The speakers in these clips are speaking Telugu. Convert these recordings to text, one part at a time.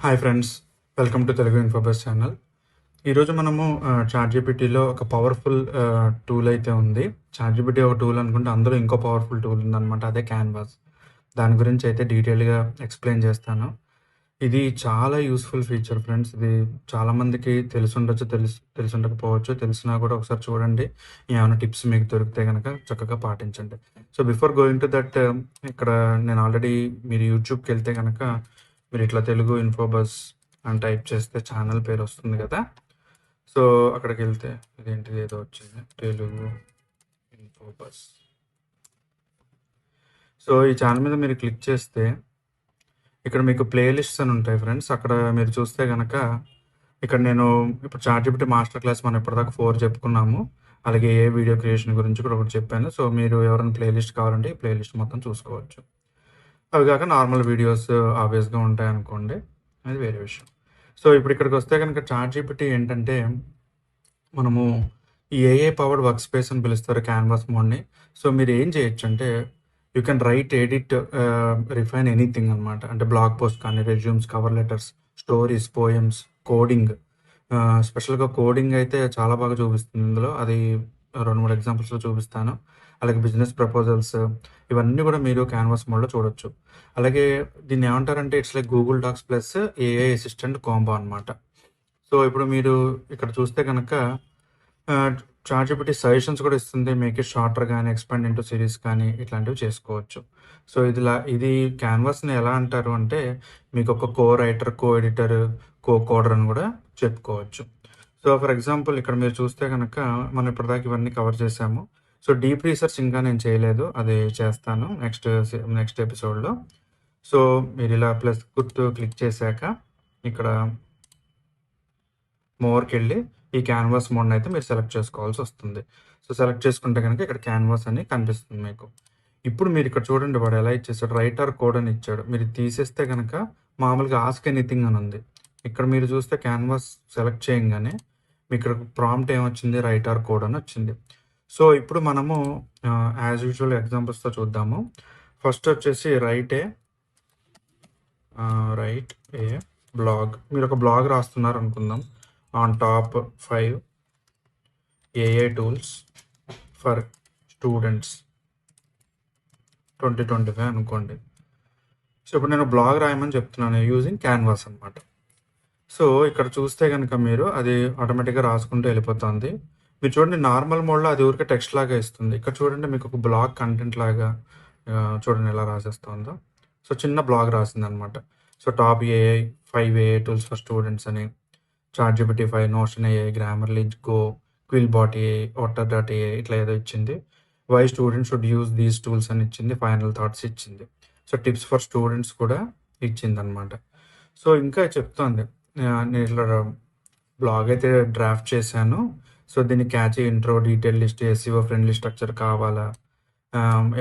Hi friends welcome to Telugu Infobus channel ఈరోజు మనము చాట్ జీపీటీలో ఒక పవర్ఫుల్ టూల్ అయితే ఉంది. చాట్ జీపీటీ ఒక టూల్ అనుకుంటే అందులో ఇంకో పవర్ఫుల్ టూల్ ఉందన్నమాట అదే క్యాన్వాస్ దాని గురించి అయితే డీటెయిల్గా ఎక్స్ప్లెయిన్ చేస్తాను. ఇది చాలా యూస్ఫుల్ ఫీచర్ ఫ్రెండ్స్ ఇది చాలామందికి తెలిసి ఉండొచ్చు తెలిసి తెలిసి ఉండకపోవచ్చు తెలిసినా కూడా ఒకసారి చూడండి. ఏమైనా టిప్స్ మీకు దొరికితే కనుక చక్కగా పాటించండి. So before going to that ఇక్కడ నేను ఆల్రెడీ మీరు యూట్యూబ్కి వెళ్తే కనుక మీరు ఇట్లా తెలుగు ఇన్ఫోబస్ అని టైప్ చేస్తే ఛానల్ పేరు వస్తుంది కదా. సో అక్కడికి వెళ్తే ఇదేంటిది ఏదో వచ్చింది. తెలుగు ఇన్ఫోబస్. సో ఈ ఛానల్ మీద మీరు క్లిక్ చేస్తే ఇక్కడ మీకు ప్లేలిస్ట్స్ అని ఉంటాయి ఫ్రెండ్స్. అక్కడ మీరు చూస్తే కనుక ఇక్కడ నేను ఇప్పుడు చార్జిబిటీ మాస్టర్ క్లాస్ మనం ఇప్పటిదాకా ఫోర్ చెప్పుకున్నాము. అలాగే ఏ వీడియో క్రియేషన్ గురించి కూడా ఒకటి చెప్పాను. సో మీరు ఎవరైనా ప్లేలిస్ట్ కావాలంటే ఈ ప్లేలిస్ట్ మొత్తం చూసుకోవచ్చు. అవి కాక నార్మల్ వీడియోస్ ఆబ్వియస్గా ఉంటాయి అనుకోండి. అది వేరే విషయం. సో ఇప్పుడు ఇక్కడికి వస్తే కనుక చాట్ జీపీటీ ఏంటంటే మనము ఈ ఏఏ పవర్డ్ వర్క్ స్పేస్ అని పిలుస్తారు క్యాన్వాస్ మోడ్ని. సో మీరు ఏం చేయొచ్చు అంటే you can write edit refine anything అనమాట అంటే బ్లాగ్ పోస్ట్ కానీ resumes cover letters stories poems coding. స్పెషల్గా కోడింగ్ అయితే చాలా బాగా చూపిస్తుంది. ఇందులో అది రెండు మూడు ఎగ్జాంపుల్స్లో చూపిస్తాను. అలాగే బిజినెస్ ప్రపోజల్స్ ఇవన్నీ కూడా మీరు క్యాన్వాస్ మోడ్లో చూడొచ్చు. అలాగే దీన్ని ఏమంటారంటే it's like Google Docs plus AI assistant combo అనమాట సో ఇప్పుడు మీరు ఇక్కడ చూస్తే కనుక చార్జిబిటీ సజెషన్స్ కూడా ఇస్తుంది. మీకు షార్టర్ కానీ ఎక్స్పాండ్ ఇంటూ సిరీస్ కానీ ఇట్లాంటివి చేసుకోవచ్చు. సో ఇది లా ఇది క్యాన్వాస్ని ఎలా అంటారు అంటే మీకు ఒక కో రైటర్ కో ఎడిటర్ కో కోడర్ అని కూడా చెప్పుకోవచ్చు. సో ఫర్ ఎగ్జాంపుల్ ఇక్కడ మీరు చూస్తే కనుక మనం ఇప్పటిదాకా ఇవన్నీ కవర్ చేసాము. సో డీప్ రీసెర్చ్ ఇంకా నేను చేయలేదు. అది చేస్తాను నెక్స్ట్ నెక్స్ట్ ఎపిసోడ్లో సో మీరు ఇలా ప్లస్ గుర్తు క్లిక్ చేశాక ఇక్కడ మోర్కి వెళ్ళి ఈ క్యాన్వాస్ మోడ్ని అయితే మీరు సెలెక్ట్ చేసుకోవాల్సి వస్తుంది. సో సెలెక్ట్ చేసుకుంటే కనుక ఇక్కడ క్యాన్వాస్ అని కనిపిస్తుంది మీకు. ఇప్పుడు మీరు ఇక్కడ చూడండి వాడు ఎలా ఇచ్చేసాడు. రైటర్ కోడ్ అని ఇచ్చాడు. మీరు తీసేస్తే కనుక మామూలుగా ఆస్క్ ఎనీథింగ్ అని ఉంది. ఇక్కడ మీరు చూస్తే క్యాన్వాస్ సెలెక్ట్ చేయగానే మీకు ఇక్కడ ప్రాంప్ట్ ఏమొచ్చింది? రైటర్ కోడ్ అని వచ్చింది. సో ఇప్పుడు మనము యాజ్ యూజువల్ ఎగ్జాంపుల్స్తో చూద్దాము. ఫస్ట్ వచ్చేసి write a write a blog మీరు ఒక బ్లాగ్ రాస్తున్నారు అనుకుందాం on top five AI tools for students twenty twenty five అనుకోండి. సో ఇప్పుడు నేను బ్లాగ్ రాయమని చెప్తున్నాను. యూజింగ్ క్యాన్వాస్ అనమాట సో ఇక్కడ చూస్తే కనుక మీరు అది ఆటోమేటిక్గా రాసుకుంటూ వెళ్ళిపోతుంది. మీరు చూడండి నార్మల్ మోడ్లో అది ఊరికే టెక్స్ట్ లాగా ఇస్తుంది. ఇక్కడ చూడండి మీకు ఒక బ్లాగ్ కంటెంట్ లాగా చూడండి ఎలా రాసేస్తుందో. సో చిన్న బ్లాగ్ రాసింది అనమాట so top AI five AI tools for students అని chat GPT five Notion AI Grammarly Go QuillBot AI Otter dot AI ఇట్లా ఏదో ఇచ్చింది. Why students should use these tools అని ఇచ్చింది ఫైనల్ థాట్స్ ఇచ్చింది. సో టిప్స్ ఫర్ స్టూడెంట్స్ కూడా ఇచ్చింది అనమాట సో ఇంకా చెప్తోంది. నేను ఇట్లా బ్లాగ్ అయితే డ్రాఫ్ట్ చేశాను. సో దీన్ని catch intro detail list SEO friendly structure కావాలా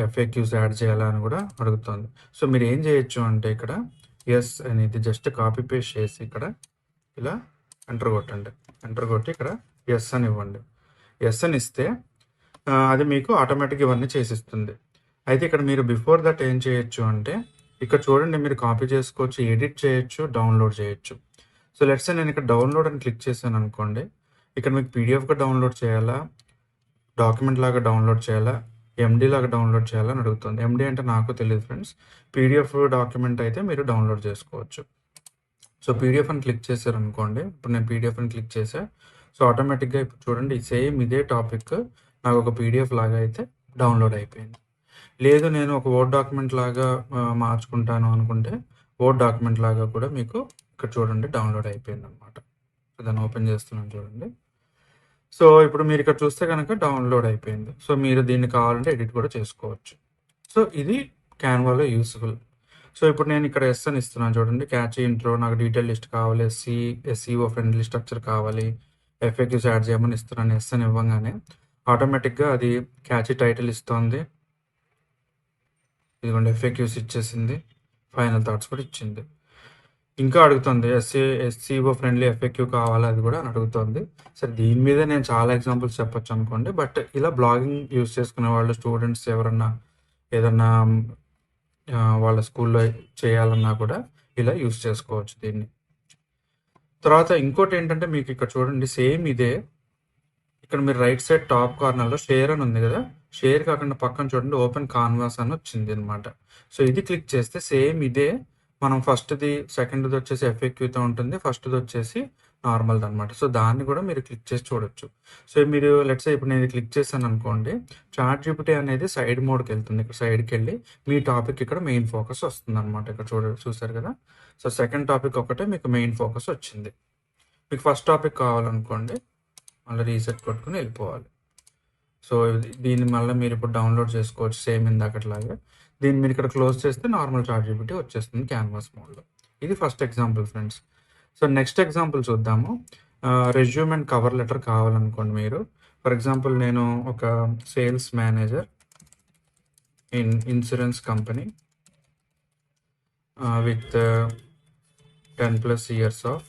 ఎఫ్ఏక్యూస్ యాడ్ చేయాలా అని కూడా అడుగుతుంది. సో మీరు ఏం చేయొచ్చు అంటే ఇక్కడ ఎస్ అనేది జస్ట్ కాపీ పేస్ట్ చేసి ఇక్కడ ఇలా ఎంటర్ కొట్టండి. ఎంటర్ కొట్టి ఇక్కడ ఎస్ అని ఇవ్వండి. ఎస్ అని ఇస్తే అది మీకు ఆటోమేటిక్ ఇవన్నీ చేసిస్తుంది. అయితే ఇక్కడ మీరు బిఫోర్ దట్ ఏం చేయొచ్చు అంటే ఇక్కడ చూడండి మీరు కాపీ చేసుకోవచ్చు ఎడిట్ చేయొచ్చు డౌన్లోడ్ చేయొచ్చు. సో లెట్స్ నేను ఇక్కడ డౌన్లోడ్ అని క్లిక్ చేశాను అనుకోండి ఇక్కడ మీకు పీడిఎఫ్గా డౌన్లోడ్ చేయాలా డాక్యుమెంట్ లాగా డౌన్లోడ్ చేయాలా ఎండి లాగా డౌన్లోడ్ చేయాలా అని అడుగుతుంది. ఎండి అంటే నాకు తెలియదు ఫ్రెండ్స్ పీడిఎఫ్ డాక్యుమెంట్ అయితే మీరు డౌన్లోడ్ చేసుకోవచ్చు. సో పీడిఎఫ్ అని క్లిక్ చేశారు అనుకోండి ఇప్పుడు నేను పీడిఎఫ్ అని క్లిక్ చేశా సో ఆటోమేటిక్గా ఇప్పుడు చూడండి సేమ్ ఇదే టాపిక్ నాకు ఒక పీడిఎఫ్ లాగా అయితే డౌన్లోడ్ అయిపోయింది. లేదు నేను ఒక వర్డ్ డాక్యుమెంట్ లాగా మార్చుకుంటాను అనుకుంటే వర్డ్ డాక్యుమెంట్ లాగా కూడా మీకు ఇక్కడ చూడండి డౌన్లోడ్ అయిపోయింది అనమాట దాన్ని ఓపెన్ చేస్తున్నాను చూడండి. సో ఇప్పుడు మీరు ఇక్కడ చూస్తే కనుక డౌన్లోడ్ అయిపోయింది. సో మీరు దీన్ని కావాలంటే ఎడిట్ కూడా చేసుకోవచ్చు. సో ఇది క్యాన్వాలో యూస్ఫుల్ సో ఇప్పుడు నేను ఇక్కడ ఎస్ అని ఇస్తున్నాను చూడండి. క్యాచ్ ఇంట్రో నాకు డీటెయిల్ లిస్ట్ కావాలి. ఎస్సీ ఎస్సీఓ ఫ్రెండ్లీ స్ట్రక్చర్ కావాలి. ఎఫ్ఏక్యూస్ యాడ్ చేయమని ఇస్తున్నాను. ఎస్ అని ఇవ్వగానే ఆటోమేటిక్గా అది క్యాచ్ టైటిల్ ఇస్తుంది. ఇదిగోండి ఎఫ్ఏక్యూస్ ఇచ్చేసింది. ఫైనల్ థాట్స్ కూడా ఇచ్చింది. ఇంకా అడుగుతుంది ఎస్సీ ఎస్సీఓ ఫ్రెండ్లీ ఎఫ్ఏక్యూ కావాలా అది కూడా అని అడుగుతుంది. సరే దీని మీద నేను చాలా ఎగ్జాంపుల్స్ చెప్పొచ్చు అనుకోండి బట్ ఇలా బ్లాగింగ్ యూస్ చేసుకునే వాళ్ళు స్టూడెంట్స్ ఎవరన్నా ఏదన్నా వాళ్ళ స్కూల్లో చేయాలన్నా కూడా ఇలా యూస్ చేసుకోవచ్చు దీన్ని. తర్వాత ఇంకోటి ఏంటంటే మీకు ఇక్కడ చూడండి సేమ్ ఇదే. ఇక్కడ మీరు రైట్ సైడ్ టాప్ కార్నర్లో షేర్ అని ఉంది కదా షేర్ కాకుండా పక్కన చూడండి ఓపెన్ కాన్వాస్ అని వచ్చింది అనమాట సో ఇది క్లిక్ చేస్తే సేమ్ ఇదే. మనం ఫస్ట్ది సెకండ్ది వచ్చేసి ఎఫ్ఎక్యూతో ఉంటుంది. ఫస్ట్ది వచ్చేసి నార్మల్ది అనమాట సో దాన్ని కూడా మీరు క్లిక్ చేసి చూడొచ్చు. సో మీరు లెట్స్ ఇప్పుడు నేను క్లిక్ చేశాను అనుకోండి చార్ట్ జీపీటీ అనేది సైడ్ మోడ్కి వెళ్తుంది. ఇక్కడ సైడ్కి వెళ్ళి మీ టాపిక్ ఇక్కడ మెయిన్ ఫోకస్ వస్తుంది అనమాట ఇక్కడ చూడ చూసారు కదా? సో సెకండ్ టాపిక్ ఒకటే మీకు మెయిన్ ఫోకస్ వచ్చింది. మీకు ఫస్ట్ టాపిక్ కావాలనుకోండి మళ్ళీ రీసెట్ కొట్టుకుని వెళ్ళిపోవాలి. సో దీన్ని మళ్ళీ మీరు ఇప్పుడు డౌన్లోడ్ చేసుకోవచ్చు సేమ్ ఇందాకట్లాగే. దీన్ని మీరు ఇక్కడ క్లోజ్ చేస్తే నార్మల్ చార్ట్ జీపీటీ వచ్చేస్తుంది క్యాన్వాస్ మోడ్లో. ఇది first example friends. So next example చూద్దాము. రెజ్యూమ్ అండ్ కవర్ లెటర్ కావాలనుకోండి మీరు. ఫర్ ఎగ్జాంపుల్ నేను ఒక sales manager in insurance company with ten plus years of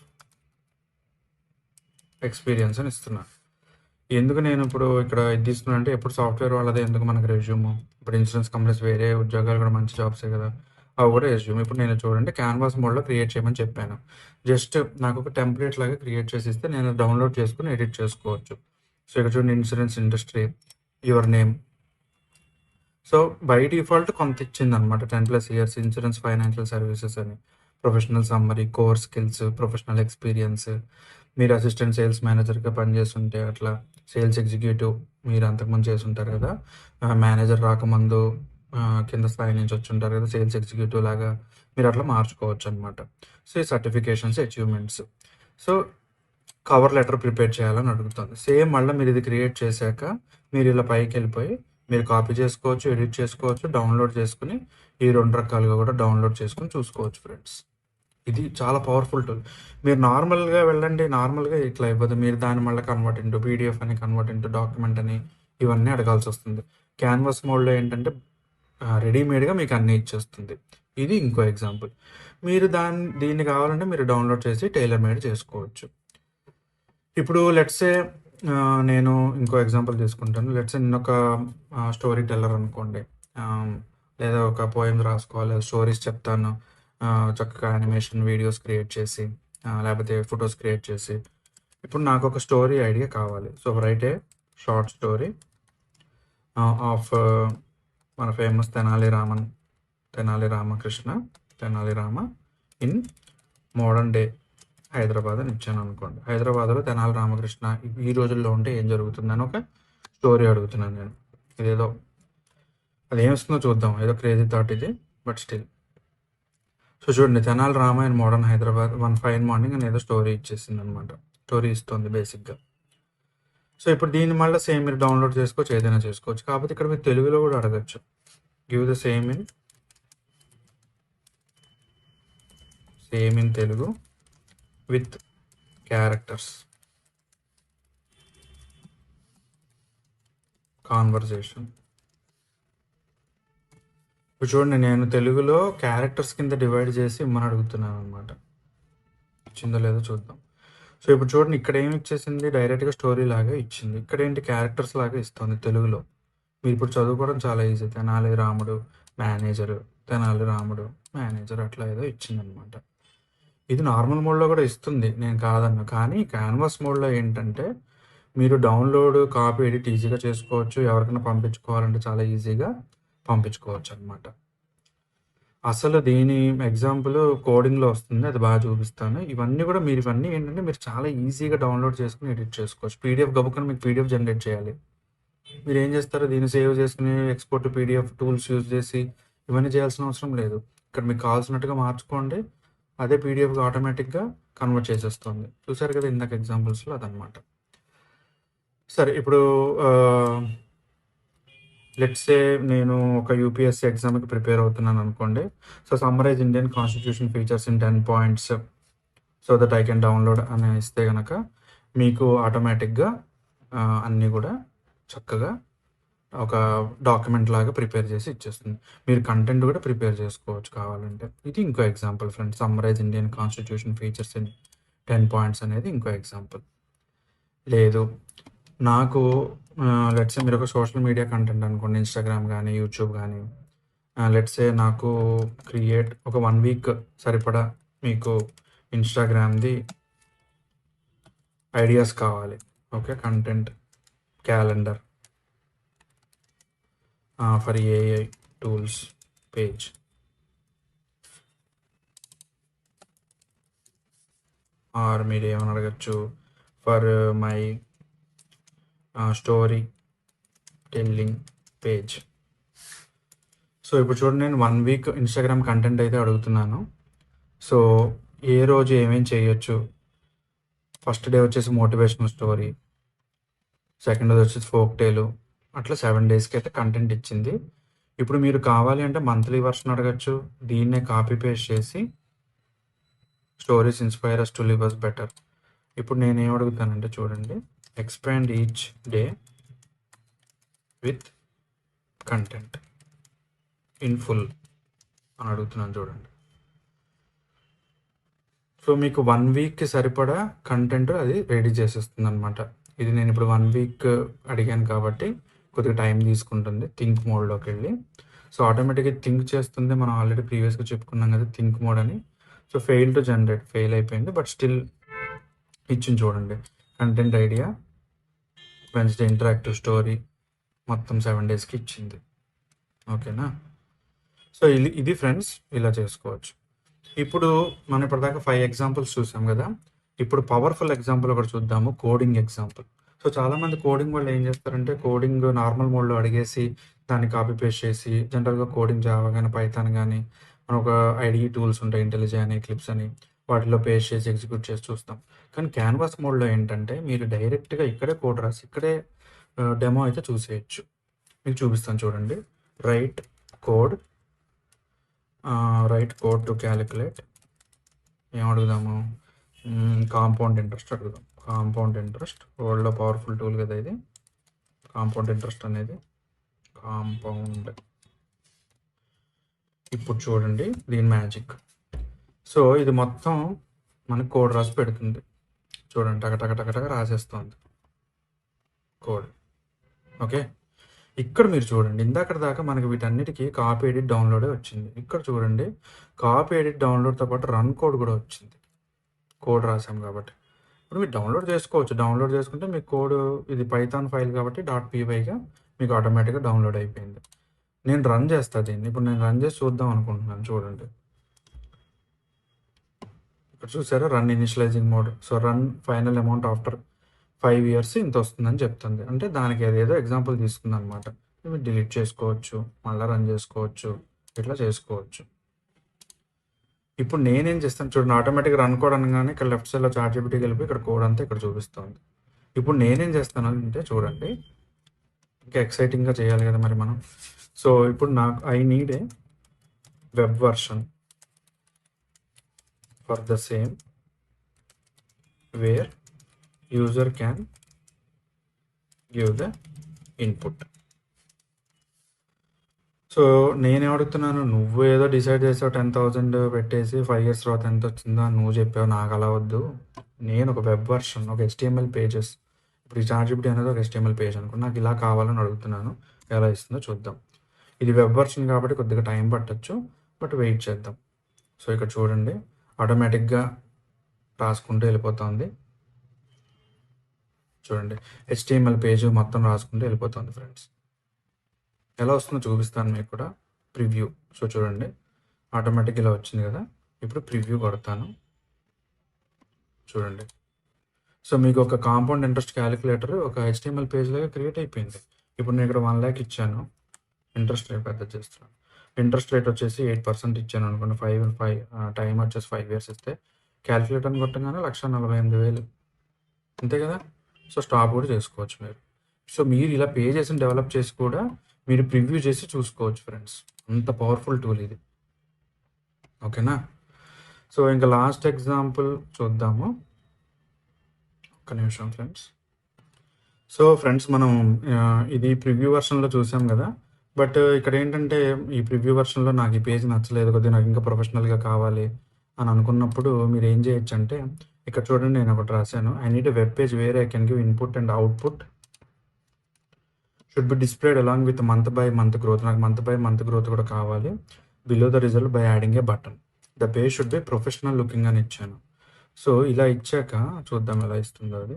experience అని ఇస్తున్నాను. ఎందుకు నేను ఇప్పుడు ఇక్కడ ఇది అంటే ఎప్పుడు సాఫ్ట్వేర్ వాళ్ళదే ఎందుకు మనకు రెజ్యూమ్ ఇప్పుడు ఇన్సూరెన్స్ కంపెనీస్ వేరే ఉద్యోగాలు కూడా మంచి జాబ్సే కదా? అవి కూడా రెజ్యూమ్ ఇప్పుడు నేను చూడండి క్యాన్వాస్ మోడ్లో క్రియేట్ చేయమని చెప్పాను. జస్ట్ నాకు ఒక టెంప్లెట్ లాగా క్రియేట్ చేసి ఇస్తే నేను డౌన్లోడ్ చేసుకుని ఎడిట్ చేసుకోవచ్చు. సో ఇక్కడ చూడండి insurance industry your name so by default కొంత ఇచ్చింది అనమాట ten plus years insurance financial services అని. Professional summary core skills professional experience మీరు అసిస్టెంట్ సేల్స్ మేనేజర్గా పనిచేస్తుంటే అట్లా సేల్స్ ఎగ్జిక్యూటివ్ మీరు అంతకుముందు చేస్తుంటారు కదా మేనేజర్ రాకముందు కింద స్థాయి నుంచి వచ్చి ఉంటారు కదా సేల్స్ ఎగ్జిక్యూటివ్ లాగా మీరు అట్లా మార్చుకోవచ్చు అనమాట సో ఈ certifications achievements so cover letter prepare చేయాలని అడుగుతుంది. సేమ్ మళ్ళీ మీరు ఇది క్రియేట్ చేశాక మీరు ఇలా పైకి వెళ్ళిపోయి మీరు కాపీ చేసుకోవచ్చు ఎడిట్ చేసుకోవచ్చు డౌన్లోడ్ చేసుకుని ఈ రెండు రకాలుగా కూడా డౌన్లోడ్ చేసుకుని చూసుకోవచ్చు ఫ్రెండ్స్ ఇది చాలా పవర్ఫుల్ టూల్ మీరు నార్మల్గా వెళ్ళండి నార్మల్గా ఇట్లా ఇవ్వదు. మీరు దాన్ని మళ్ళీ కన్వర్ట్ ఇంటూ పీడిఎఫ్ అని కన్వర్ట్ ఇంటూ డాక్యుమెంట్ అని ఇవన్నీ అడగాల్సి వస్తుంది. క్యాన్వాస్ మోడ్లో ఏంటంటే రెడీమేడ్గా మీకు అన్నీ ఇచ్చేస్తుంది. ఇది ఇంకో ఎగ్జాంపుల్ మీరు దాన్ని దీన్ని కావాలంటే మీరు డౌన్లోడ్ చేసి టైలర్ మేడ్ చేసుకోవచ్చు. ఇప్పుడు లెట్సే నేను ఇంకో ఎగ్జాంపుల్ తీసుకుంటాను. లెట్సే నేను ఒక స్టోరీ టెల్లర్ అనుకోండి. లేదా ఒక పోయం రాసుకోవాలి స్టోరీస్ చెప్తాను. చక్కగా యానిమేషన్ వీడియోస్ క్రియేట్ చేసి లేకపోతే ఫొటోస్ క్రియేట్ చేసి ఇప్పుడు నాకు ఒక స్టోరీ ఐడియా కావాలి. So write a short story of మన famous Tenali Raman Tenali Ramakrishna Tenali Rama in modern day Hyderabad అని ఇచ్చాను అనుకోండి. హైదరాబాద్లో తెనాలి రామకృష్ణ ఈ- రోజుల్లో ఉంటే ఏం జరుగుతుందని ఒక స్టోరీ అడుగుతున్నాను నేను. ఇదేదో అది ఏమిస్తుందో చూద్దాం. ఏదో క్రేజీ థాట్ ఇది బట్ స్టిల్ సో చూడండి Tenali Ramayana modern Hyderabad one fine morning అని ఏదో స్టోరీ ఇచ్చేసింది అనమాట స్టోరీ ఇస్తుంది బేసిక్గా సో ఇప్పుడు దీన్ని మళ్ళీ సేమ్ మీరు డౌన్లోడ్ చేసుకోవచ్చు ఏదైనా చేసుకోవచ్చు. కాకపోతే ఇక్కడ మీరు తెలుగులో కూడా అడగచ్చు. Give the same in same in Telugu with characters conversation ఇప్పుడు చూడండి నేను తెలుగులో క్యారెక్టర్స్ కింద డివైడ్ చేసి ఇమ్మని అడుగుతున్నాను అనమాట చిందో లేదో చూద్దాం. సో ఇప్పుడు చూడండి ఇక్కడ ఏమి ఇచ్చేసింది? డైరెక్ట్గా స్టోరీ లాగా ఇచ్చింది. ఇక్కడ ఏంటి? క్యారెక్టర్స్ లాగా ఇస్తుంది తెలుగులో. మీరు ఇప్పుడు చదువుకోవడం చాలా ఈజీ తెనాలి రాముడు మేనేజరు తెనాలి రాముడు మేనేజర్ అట్లా ఏదో ఇచ్చింది అనమాట ఇది నార్మల్ మోడ్లో కూడా ఇస్తుంది. నేను కాదన్నా. కానీ క్యాన్వాస్ మోడ్లో ఏంటంటే మీరు డౌన్లోడ్ కాపీ ఎడిట్ ఈజీగా చేసుకోవచ్చు. ఎవరికైనా పంపించుకోవాలంటే చాలా ఈజీగా పంపించుకోవచ్చు అనమాట అసలు దీని ఎగ్జాంపుల్ కోడింగ్లో వస్తుంది అది బాగా చూపిస్తాను. ఇవన్నీ కూడా మీరు ఇవన్నీ ఏంటంటే మీరు చాలా ఈజీగా డౌన్లోడ్ చేసుకుని ఎడిట్ చేసుకోవచ్చు. పీడిఎఫ్ గబుకొని మీకు పీడిఎఫ్ జనరేట్ చేయాలి. మీరు ఏం చేస్తారు? దీన్ని సేవ్ చేసుకుని ఎక్స్పోర్ట్ పీడిఎఫ్ టూల్స్ యూజ్ చేసి ఇవన్నీ చేయాల్సిన అవసరం లేదు. ఇక్కడ మీకు కావాల్సినట్టుగా మార్చుకోండి. అదే పీడిఎఫ్గా ఆటోమేటిక్గా కన్వర్ట్ చేసేస్తుంది. చూసారు కదా ఇందాక ఎగ్జాంపుల్స్లో అదనమాట సరే ఇప్పుడు లెట్సే నేను ఒక యూపీఎస్సీ ఎగ్జామ్కి ప్రిపేర్ అవుతున్నాను అనుకోండి. So summarize Indian constitution features in ten points so that I can download అని ఇస్తే కనుక మీకు ఆటోమేటిక్గా అన్నీ కూడా చక్కగా ఒక డాక్యుమెంట్ లాగా ప్రిపేర్ చేసి ఇచ్చేస్తుంది. మీరు కంటెంట్ కూడా ప్రిపేర్ చేసుకోవచ్చు కావాలంటే. ఇది ఇంకో example friends summarize Indian constitution features in ten points అనేది ఇంకో ఎగ్జాంపుల్ లేదు. నాకు లెట్సే మీరు ఒక సోషల్ మీడియా కంటెంట్ అనుకోండి ఇన్స్టాగ్రామ్ కానీ యూట్యూబ్ కానీ లెట్సే నాకు క్రియేట్ ఒక వన్ వీక్ సరిపడా మీకు ఇన్స్టాగ్రామ్ది ఐడియాస్ కావాలి. Okay content calendar for AI tools page or మీరు ఏమని అడగచ్చు? For my storytelling page so ఇప్పుడు చూడండి నేను వన్ వీక్ ఇన్స్టాగ్రామ్ కంటెంట్ అయితే అడుగుతున్నాను. సో ఏ రోజు ఏమేం చేయొచ్చు? ఫస్ట్ డే వచ్చేసి మోటివేషనల్ స్టోరీ సెకండ్ డే వచ్చేసి ఫోక్ టేలు అట్లా సెవెన్ డేస్కి అయితే కంటెంట్ ఇచ్చింది. ఇప్పుడు మీరు కావాలి అంటే మంత్లీ వర్షన్ అడగచ్చు. దీన్నే కాపీ పేస్ట్ చేసి stories inspire us to live us better ఇప్పుడు నేను ఏం అడుగుతానంటే చూడండి. Expand each day with content in full అని అడుగుతున్నాను చూడండి. సో మీకు వన్ వీక్కి సరిపడా కంటెంట్ అది రెడీ చేసేస్తుంది అనమాట ఇది నేను ఇప్పుడు వన్ వీక్ అడిగాను కాబట్టి కొద్దిగా టైం తీసుకుంటుంది థింక్ మోడ్లోకి వెళ్ళి. సో ఆటోమేటిక్గా థింక్ చేస్తుంది మనం ఆల్రెడీ ప్రీవియస్గా చెప్పుకున్నాం కదా థింక్ మోడ్ అని. So fail to generate fail అయిపోయింది బట్ స్టిల్ ఇచ్చింది చూడండి. Content idea Wednesday interactive story మొత్తం సెవెన్ డేస్కి ఇచ్చింది. ఓకేనా? సో ఇది ఇది ఫ్రెండ్స్ ఇలా చేసుకోవచ్చు. ఇప్పుడు మనం ఇప్పటిదాకా ఫైవ్ ఎగ్జాంపుల్స్ చూసాం కదా. ఇప్పుడు పవర్ఫుల్ ఎగ్జాంపుల్ ఒకటి చూద్దాము కోడింగ్ ఎగ్జాంపుల్ సో చాలా మంది కోడింగ్ వాళ్ళు ఏం చేస్తారంటే కోడింగ్ నార్మల్ మోడ్లో అడిగేసి దాన్ని కాపీ పేస్ట్ చేసి జనరల్గా కోడింగ్ జావా కానీ పైథాన్ కానీ మన ఒక ఐడి టూల్స్ ఉంటాయి ఇంటెలిజెన్ అని క్లిప్స్ అని. వాటిలో పేస్ట్ చేసి ఎగ్జిక్యూట్ చేసి చూస్తాం. కానీ క్యాన్వాస్ మోడ్లో ఏంటంటే మీరు డైరెక్ట్గా ఇక్కడే కోడ్ రాసి ఇక్కడే డెమో అయితే చూసేయచ్చు. మీకు చూపిస్తాను చూడండి. Write code write code to calculate ఏం అడుగుదాము? కాంపౌండ్ ఇంట్రెస్ట్ అడుగుదాం. కాంపౌండ్ ఇంట్రెస్ట్ వరల్డ్లో పవర్ఫుల్ టూల్ కదా ఇది. కాంపౌండ్ ఇంట్రెస్ట్ అనేది కాంపౌండ్ ఇప్పుడు చూడండి దీని మ్యాజిక్ సో ఇది మొత్తం మనకు కోడ్ రాసి పెడుతుంది. చూడండి టకటకటకటక రాసేస్తుంది. కోడ్. ఓకే? ఇక్కడ మీరు చూడండి ఇందాక దాకా మనకి వీటన్నిటికీ కాపీ ఎడిట్ డౌన్లోడే వచ్చింది. ఇక్కడ చూడండి కాపీ ఎడిట్ డౌన్లోడ్తో పాటు రన్ కోడ్ కూడా వచ్చింది. కోడ్ రాసాం కాబట్టి. ఇప్పుడు మీరు డౌన్లోడ్ చేసుకోవచ్చు. డౌన్లోడ్ చేసుకుంటే మీ కోడ్ ఇది పైథాన్ ఫైల్ కాబట్టి. డాట్ పీవైగా మీకు ఆటోమేటిక్గా డౌన్లోడ్ అయిపోయింది. నేను రన్ చేస్తా దీన్ని. ఇప్పుడు నేను రన్ చేసి చూద్దాం అనుకుంటున్నాను చూడండి. ఇక్కడ చూసారా? Run initializing mode so run final amount after five years ఇంత వస్తుందని చెప్తుంది. అంటే దానికి అదేదో ఎగ్జాంపుల్ తీసుకుంది అనమాట మీరు డిలీట్ చేసుకోవచ్చు మళ్ళీ రన్ చేసుకోవచ్చు ఇట్లా చేసుకోవచ్చు. ఇప్పుడు నేనేం చేస్తాను చూడండి ఆటోమేటిక్గా రన్ కోడ్ అనగానే ఇక్కడ లెఫ్ట్ సైడ్లో చార్ట్ జీబీటీ కలిపి ఇక్కడ కోడ్ అంతా ఇక్కడ చూపిస్తుంది. ఇప్పుడు నేనేం చేస్తాను అంటే చూడండి ఇంకా ఎక్సైటింగ్గా చేయాలి కదా మరి మనం. సో ఇప్పుడు నాకు I need a web version for the same where user can give the input. So నేనే అడుగుతున్నాను నువ్వు ఏదో డిసైడ్ చేసావు టెన్ థౌజండ్ పెట్టేసి ఫైవ్ ఇయర్స్ తర్వాత ఎంత వచ్చిందో నువ్వు చెప్పావు నాకు అలా వద్దు. నేను ఒక వెబ్ వర్షన్ ఒక హెచ్టిఎంఎల్ పేజెస్ ఇప్పుడు ఈ చార్జిబిటీ అనేది ఒక హెచ్టిఎంఎల్ పేజ్ అనుకో నాకు ఇలా కావాలని అడుగుతున్నాను. ఎలా ఇస్తుందో చూద్దాం. ఇది వెబ్ వర్షన్ కాబట్టి కొద్దిగా టైం పట్టచ్చు బట్ వెయిట్ చేద్దాం. సో ఇక్కడ చూడండి. ఆటోమేటిక్గా రాసుకుంటూ వెళ్ళిపోతుంది. చూడండి హెచ్టిఎంఎల్ పేజ్ మొత్తం రాసుకుంటూ వెళ్ళిపోతుంది ఫ్రెండ్స్ ఎలా వస్తుందో చూపిస్తాను మీకు కూడా. ప్రివ్యూ సో చూడండి ఆటోమేటిక్ ఇలా వచ్చింది కదా. ఇప్పుడు ప్రివ్యూ కొడతాను. చూడండి. సో మీకు ఒక కాంపౌండ్ ఇంట్రెస్ట్ క్యాలిక్యులేటర్ ఒక హెచ్టిఎంఎల్ పేజ్ లాగా క్రియేట్ అయిపోయింది. ఇప్పుడు నేను ఇక్కడ వన్ ల్యాక్ ఇచ్చాను. ఇంట్రెస్ట్ రేట్ పెద్ద చేస్తున్నాను. ఇంట్రెస్ట్ రేట్ వచ్చేసి ఎయిట్ పర్సెంట్ ఇచ్చాను అనుకోండి. ఫైవ్ ఫైవ్ టైం వచ్చేసి ఫైవ్ ఇయర్స్ ఇస్తే క్యాలిక్యులేటర్ కొట్టగానే లక్ష నలభై ఎనిమిది వేలు. అంతే కదా? సో స్టాప్ కూడా చేసుకోవచ్చు మీరు. సో మీరు ఇలా పే చేసి డెవలప్ చేసి కూడా మీరు ప్రివ్యూ చేసి చూసుకోవచ్చు ఫ్రెండ్స్. అంత పవర్ఫుల్ టూల్ ఇది. ఓకేనా? సో ఇంకా లాస్ట్ ఎగ్జాంపుల్ చూద్దాము. ఒక్క నిమిషం ఫ్రెండ్స్. సో ఫ్రెండ్స్ మనం ఇది ప్రివ్యూ వర్షన్లో చూసాం కదా. బట్ ఇక్కడ ఏంటంటే ఈ ప్రివ్యూ వర్షన్లో నాకు ఈ పేజ్ నచ్చలేదు కొద్దిగా నాకు ఇంకా ప్రొఫెషనల్గా కావాలి అని అనుకున్నప్పుడు మీరు ఏం చేయొచ్చు అంటే ఇక్కడ చూడండి నేను ఒకటి రాశాను I need web page where I can give input and output should be displayed along with month by month growth నాకు మంత్ బై మంత్ గ్రోత్ కూడా కావాలి. Below the result by adding a button the page should be professional looking అని ఇచ్చాను. సో, ఇలా ఇచ్చాక చూద్దాం ఎలా ఇస్తుందో అది.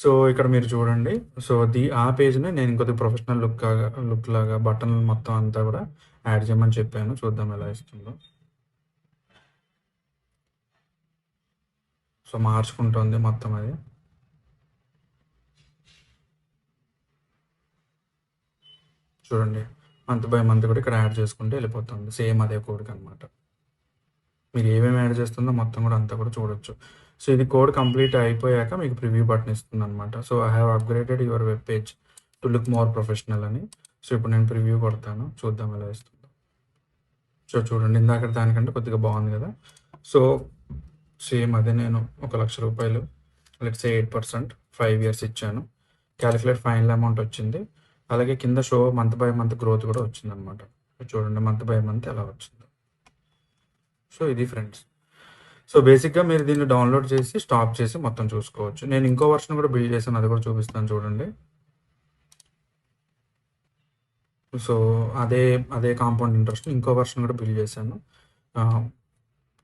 సో, ఇక్కడ మీరు చూడండి. సో, ది ఆ పేజ్‌ని నేను ఇంకొద్దిగా ప్రొఫెషనల్ లుక్ లాగా లుక్ లాగా బటన్లు మొత్తం అంతా కూడా యాడ్ చేయమని చెప్పాను. చూద్దాం ఎలా ఇస్తుందో. సో, మార్చుకుంటుంది మొత్తం అది. చూడండి. మంత్ బై మంత్ కూడా ఇక్కడ యాడ్ చేసుకుంటే వెళ్ళిపోతుంది. సేమ్ అదే కోడ్‌కనమాట. మీరు ఏమేమి యాడ్ చేస్తుందో మొత్తం కూడా అంతా కూడా చూడొచ్చు. సో, ఇది కోడ్ కంప్లీట్ అయిపోయాక మీకు preview button ఇస్తుందనమాట. So, I have upgraded your web page to look more professional అని. సో, ఇప్పుడు నేను ప్రివ్యూ కొడతాను. చూద్దాం ఎలా ఇస్తుందో. సో, చూడండి ఇందాక దానికంటే కొద్దిగా బాగుంది కదా! సో, సేమ్ అదే నేను ఒక లక్ష రూపాయలు లెట్స్ సే 8% 5 ఇయర్స్ ఇచ్చాను. క్యాలిక్యులేట్ ఫైనల్ అమౌంట్ వచ్చింది. అలాగే కింద show month by month growth కూడా వచ్చింది అనమాట చూడండి మంత్ బై మంత్ ఎలా వచ్చిందో. సో, ఇది ఫ్రెండ్స్. సో, బేసిక్‌గా మీరు దీన్ని డౌన్‌లోడ్ చేసి స్టాప్ చేసి మొత్తం చూసుకోవచ్చు. నేను ఇంకో వర్షన్ కూడా బిల్డ్ చేశాను. అది కూడా చూపిస్తాను చూడండి. సో, అదే అదే కాంపౌండ్ ఇంట్రెస్ట్ ఇంకో వర్షన్ కూడా బిల్డ్ చేశాను.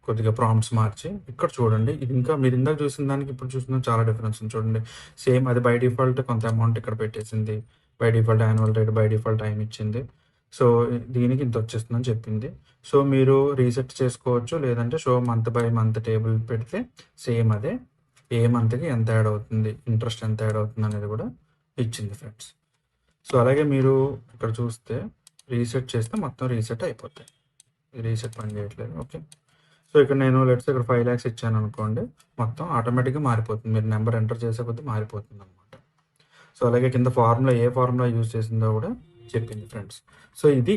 కొద్దిగా ప్రాంప్ట్స్ మార్చి ఇక్కడ చూడండి. ఇది ఇంకా మీరు ఇందాక చూసిన దానికి ఇప్పుడు చూసిన చాలా డిఫరెన్స్ ఉంది చూడండి. సేమ్ అది బై డిఫాల్ట్ కొంత అమౌంట్ ఇక్కడ పెట్టేసింది. By default annual rate, by default time ఇచ్చింది. సో, దీనికి ఇంత వచ్చేస్తుందని చెప్పింది. సో, మీరు రీసెట్ చేసుకోవచ్చు. లేదంటే show month by month table పెడితే సేమ్ అదే. ఏ మంత్‌కి ఎంత యాడ్ అవుతుంది, ఇంట్రెస్ట్ ఎంత యాడ్ అవుతుంది అనేది కూడా ఇచ్చింది ఫ్రెండ్స్. సో, అలాగే మీరు ఇక్కడ చూస్తే రీసెట్ చేస్తే మొత్తం రీసెట్ అయిపోతాయి. రీసెట్ పని చేయట్లేదు. ఓకే. సో, ఇక్కడ నేను లెట్స్ ఇక్కడ ఫైవ్ ల్యాక్స్ ఇచ్చాను అనుకోండి మొత్తం ఆటోమేటిక్‌గా మారిపోతుంది. మీరు నెంబర్ ఎంటర్ చేసే కొద్దీ మారిపోతుందనమాట. సో, అలాగే కింద ఫార్ములా ఏ ఫార్ములా యూజ్ చేసిందో కూడా చెప్పింది ఫ్రెండ్స్. సో, ఇది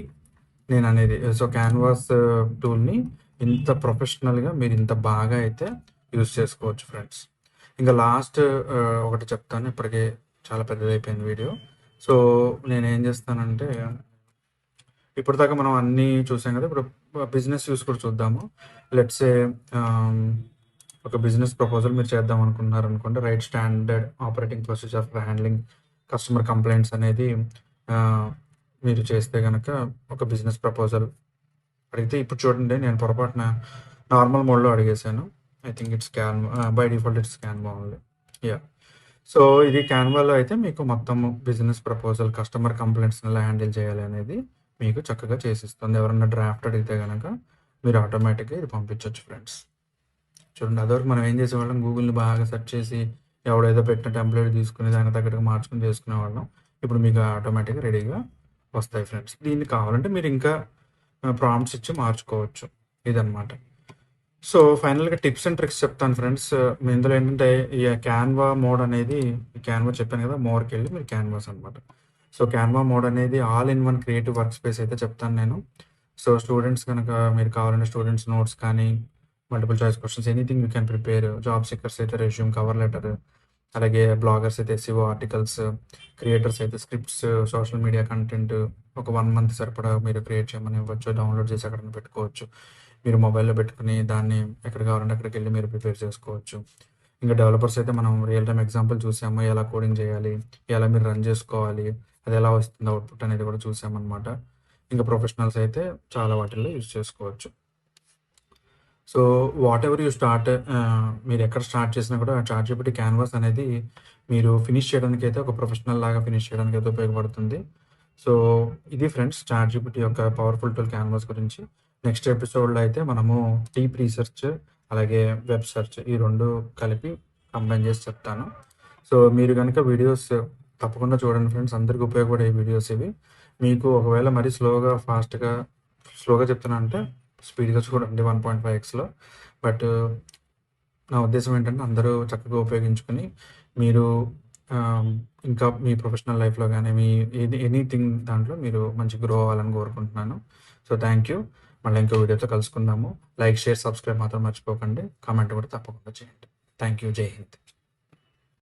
నేను అనేది సో, క్యాన్వాస్ టూల్‌ని uh, ఇంత ప్రొఫెషనల్‌గా మీరు ఇంత బాగా అయితే యూజ్ చేసుకోవచ్చు ఫ్రెండ్స్. ఇంకా లాస్ట్ uh, ఒకటి చెప్తాను. ఇప్పటికే చాలా పెద్దదైపోయింది వీడియో. సో, నేను ఏం చేస్తానంటే ఇప్పటిదాకా మనం అన్నీ చూసాం కదా! ఇప్పుడు బిజినెస్ యూస్ కూడా చూద్దాము. లెట్స్ సే um, ఒక బిజినెస్ ప్రపోజల్ మీరు చేద్దాం అనుకున్నారు అనుకోండి write standard operating procedure for handling customer complaints అనేది మీరు చేస్తే కనుక ఒక బిజినెస్ ప్రపోజల్ అడిగితే ఇప్పుడు చూడండి నేను పొరపాటున నార్మల్ మోడ్‌లో అడిగేశాను. I think it's can by default it's Canva only. Yeah so, ఇది క్యాన్వాలో అయితే మీకు మొత్తం బిజినెస్ ప్రపోజల్ కస్టమర్ కంప్లైంట్స్ని ఎలా హ్యాండిల్ చేయాలి అనేది మీకు చక్కగా చేసిస్తుంది. ఎవరన్నా డ్రాఫ్ట్ అడిగితే గనక మీరు ఆటోమేటిక్‌గా ఇది పంపించవచ్చు ఫ్రెండ్స్. చూడండి అదొరకు మనం ఏం చేసేవాళ్ళం గూగుల్‌ని బాగా సెర్చ్ చేసి ఎవడేదో పెట్టిన టెంప్లేట్ తీసుకొని దానికి తగ్గట్టుగా మార్చుకొని చేసుకునేవాళ్ళం. ఇప్పుడు మీకు ఆటోమేటిక్‌గా రెడీగా వస్తాయి ఫ్రెండ్స్. దీన్ని కావాలంటే మీరు ఇంకా ఆహ్, ప్రాంప్ట్స్ ఇచ్చి మార్చుకోవచ్చు. ఇదనమాట. సో, ఫైనల్‌గా టిప్స్ అండ్ ట్రిక్స్ చెప్తాను ఫ్రెండ్స్. ఇందులో ఏంటంటే ఈ క్యాన్వా మోడ్ అనేది క్యాన్వా చెప్పాను కదా! మోర్కి వెళ్ళి మీరు క్యాన్వాస్ అనమాట. సో, క్యాన్వా మోడ్ అనేది all in one creative workspace అయితే చెప్తాను నేను. సో, స్టూడెంట్స్ కనుక మీరు కావాలంటే స్టూడెంట్స్ నోట్స్ కానీ, multiple choice questions anything you can prepare. Job seekers అయితే రెజ్యూమ్, కవర్ లెటర్ అలాగే బ్లాగర్స్ అయితే ఎస్‌ఈఓ ఆర్టికల్స్, క్రియేటర్స్ అయితే స్క్రిప్ట్స్, సోషల్ మీడియా కంటెంట్ ఒక వన్ మంత్ సరిపడా మీరు క్రియేట్ చేయమని ఇవ్వచ్చు. డౌన్‌లోడ్ చేసి అక్కడ పెట్టుకోవచ్చు. మీరు మొబైల్‌లో పెట్టుకొని దాన్ని ఎక్కడ కావాలంటే అక్కడికెళ్ళి మీరు ప్రిపేర్ చేసుకోవచ్చు. ఇంకా డెవలపర్స్ అయితే మనం రియల్ టైమ్ ఎగ్జాంపుల్ చూసాము. ఎలా కోడింగ్ చేయాలి, ఎలా మీరు రన్ చేసుకోవాలి, అది ఎలా వస్తుంది అవుట్‌పుట్ అనేది కూడా చూసామనమాట. ఇంకా ప్రొఫెషనల్స్ అయితే చాలా వాటిల్లో యూజ్ చేసుకోవచ్చు. So, whatever you start మీరు ఎక్కడ స్టార్ట్ చేసినా కూడా చాట్‌జీపీటీ క్యాన్వాస్ అనేది మీరు ఫినిష్ చేయడానికైతే ఒక ప్రొఫెషనల్ లాగా ఫినిష్ చేయడానికి అయితే ఉపయోగపడుతుంది. సో, ఇది ఫ్రెండ్స్ చాట్‌జీపీటీ యొక్క పవర్‌ఫుల్ టూల్ క్యాన్వాస్ గురించి. నెక్స్ట్ ఎపిసోడ్‌లో అయితే మనము డీప్ రీసెర్చ్ అలాగే వెబ్ సెర్చ్ ఈ రెండు కలిపి కంబైన్ చేసి చెప్తాను. సో, మీరు కనుక వీడియోస్ తప్పకుండా చూడండి ఫ్రెండ్స్. అందరికి ఉపయోగపడే వీడియోస్ ఇవి. మీకు ఒకవేళ మరీ స్లోగా, ఫాస్ట్‌గా స్లోగా చెప్తున్నానంటే స్పీడ్‌గా చూడండి 1.5ఎక్స్‌లో. బట్ నా ఉద్దేశం ఏంటంటే అందరూ చక్కగా ఉపయోగించుకొని మీరు ఇంకా మీ ప్రొఫెషనల్ లైఫ్‌లో కానీ మీ ఎనీ ఎనీథింగ్ దాంట్లో మీరు మంచి గ్రో అవ్వాలని కోరుకుంటున్నాను. So, thank you. మళ్ళీ ఇంకో వీడియోతో కలుసుకుందాము. లైక్, షేర్, సబ్స్క్రైబ్ మాత్రం మర్చిపోకండి. కామెంట్ కూడా తప్పకుండా చేయండి. Thank you. జై హింద్.